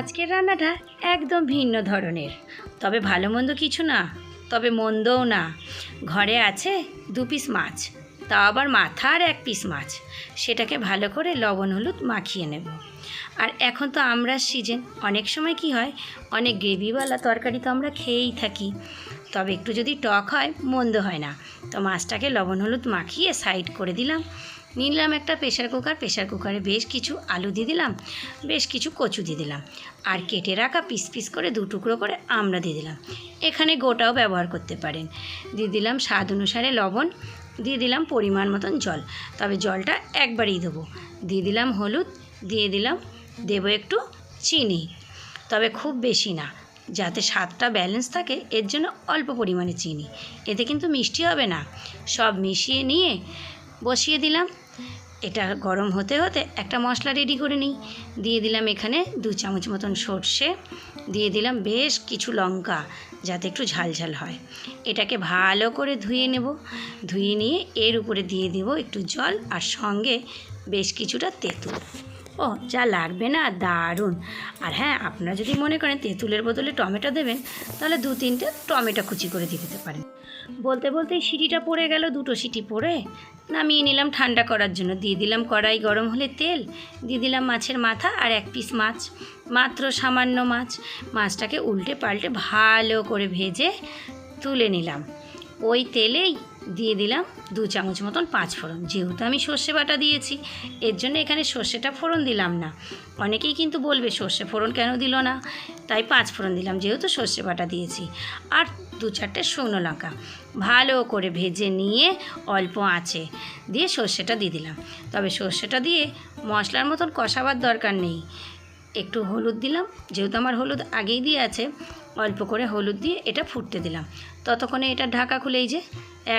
আজকের রান্নাটা একদম ভিন্ন ধরনের। তবে ভালো মন্দ কিছু না, তবে মন্দও না। ঘরে আছে দু পিস মাছ, তা আবার মাথার এক পিস মাছ। সেটাকে ভালো করে লবণ হলুদ মাখিয়ে নেব। আর এখন তো আমরা সিজন অনেক সময় কি হয়, অনেক গ্রেভিওয়ালা তরকারি তো আমরা খেয়েই থাকি। তবে একটু যদি টক হয়, মন্দ হয় না। তো মাছটাকে লবণ হলুদ মাখিয়ে সাইড করে দিলাম। নিলাম একটা প্রেশার কুকার প্রেশার কুকারে বেশ কিছু আলু দিয়ে দিলাম, বেশ কিছু কচু দিয়ে দিলাম, আর কেটে রাখা পিস পিস করে দু টুকরো করে আমরা দিয়ে দিলাম। এখানে গোটাও ব্যবহার করতে পারেন। দিয়ে দিলাম স্বাদ অনুসারে লবণ, দিয়ে দিলাম পরিমাণ মতন জল, তবে জলটা একবারই দেবো। দিয়ে দিলাম হলুদ, দিয়ে দিলাম, দেবো একটু চিনি, তবে খুব বেশি না, যাতে স্বাদটা ব্যালেন্স থাকে, এর জন্য অল্প পরিমাণে চিনি। এতে কিন্তু মিষ্টি হবে না। সব মিশিয়ে নিয়ে বসিয়ে দিলাম। এটা গরম হতে হতে একটা মশলা রেডি করে নিই। দিয়ে দিলাম এখানে দু চামচ মতন সর্ষে। দিয়ে দিলাম বেশ কিছু লঙ্কা, যাতে একটু ঝালঝাল হয়। এটাকে ভালো করে ধুয়ে নেব। ধুয়ে নিয়ে এর উপরে দিয়ে দেব একটু জল আর সঙ্গে বেশ কিছুটা তেঁতুল। ও, যা লাগবে না, দারুণ। আর হ্যাঁ আপনারা যদি মনে করেন তেঁতুলের বদলে টমেটো দেবেন, তাহলে দু তিনটে টমেটো কুচি করে দিয়ে দিতে পারেন। বলতে বলতেই সিটিটা পড়ে গেল, দুটো সিটি পড়ে। নামিয়ে নিলাম ঠান্ডা করার জন্য। দিয়ে দিলাম কড়াই গরম হলে তেল, দিয়ে দিলাম মাছের মাথা আর এক পিস মাছ, মাত্র সামান্য মাছ। মাছটাকে উল্টে পাল্টে ভালো করে ভেজে তুলে নিলাম। ওই তেলেই দিয়ে দিলাম দু চামচ মতন পাঁচ ফোড়ন। যেহেতু আমি সর্ষে বাটা দিয়েছি, এর জন্য এখানে সর্ষেটা ফোড়ন দিলাম না। অনেকেই কিন্তু বলবে, সর্ষে ফোড়ন কেন দিল না? তাই পাঁচ ফোড়ন দিলাম, যেহেতু সর্ষে বাটা দিয়েছি। আর দু চারটে শুকনো লঙ্কা ভালো করে ভেজে নিয়ে অল্প আঁচে দিয়ে সর্ষেটা দিয়ে দিলাম। তবে সর্ষেটা দিয়ে মশলার মতন কষাবার দরকার নেই। একটু হলুদ দিলাম। যেহেতু আমার হলুদ আগেই দিয়ে আছে, অল্প করে হলুদ দিয়ে এটা ফুটতে দিলাম। ততক্ষণে এটা ঢাকা খুলেই যে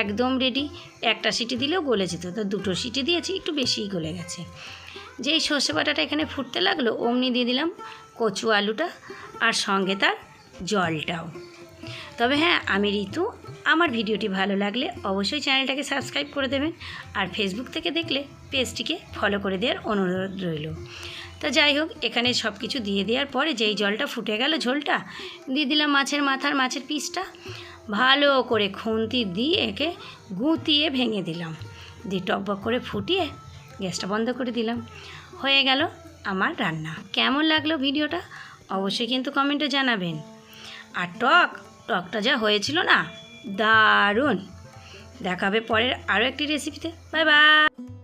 একদম রেডি একটা সিটি দিলেও গলে যেত। তো দুটো সিটি দিয়েছি, একটু বেশিই গলে গেছে। যেই সর্ষে বাটাটা এখানে ফুটতে লাগল, অমনি দিয়ে দিলাম কচু আলুটা আর সঙ্গে তার জলটাও। তবে হ্যাঁ আমি ঋতু আমার ভিডিওটি ভালো লাগলে অবশ্যই চ্যানেলটাকে সাবস্ক্রাইব করে দেবেন আর ফেসবুক থেকে দেখলে পেজটিকে ফলো করে দেওয়ার অনুরোধ রইল। তা যাই হোক, এখানে সব কিছু দিয়ে দেওয়ার পরে যেই জলটা ফুটে গেল ঝোলটা, দিয়ে দিলাম মাছের মাথার মাছের পিসটা। ভালো করে খুন্তি দিয়ে একে গুঁতিয়ে ভেঙে দিলাম। দিয়ে টকবক করে ফুটিয়ে গ্যাসটা বন্ধ করে দিলাম। হয়ে গেল আমার রান্না। কেমন লাগল ভিডিওটা? অবশ্যই কিন্তু কমেন্টে জানাবেন। আর টক, টকটা যা হয়েছিল না দারুণ। দেখাবে পরের আরও একটি রেসিপিতে বাই বাই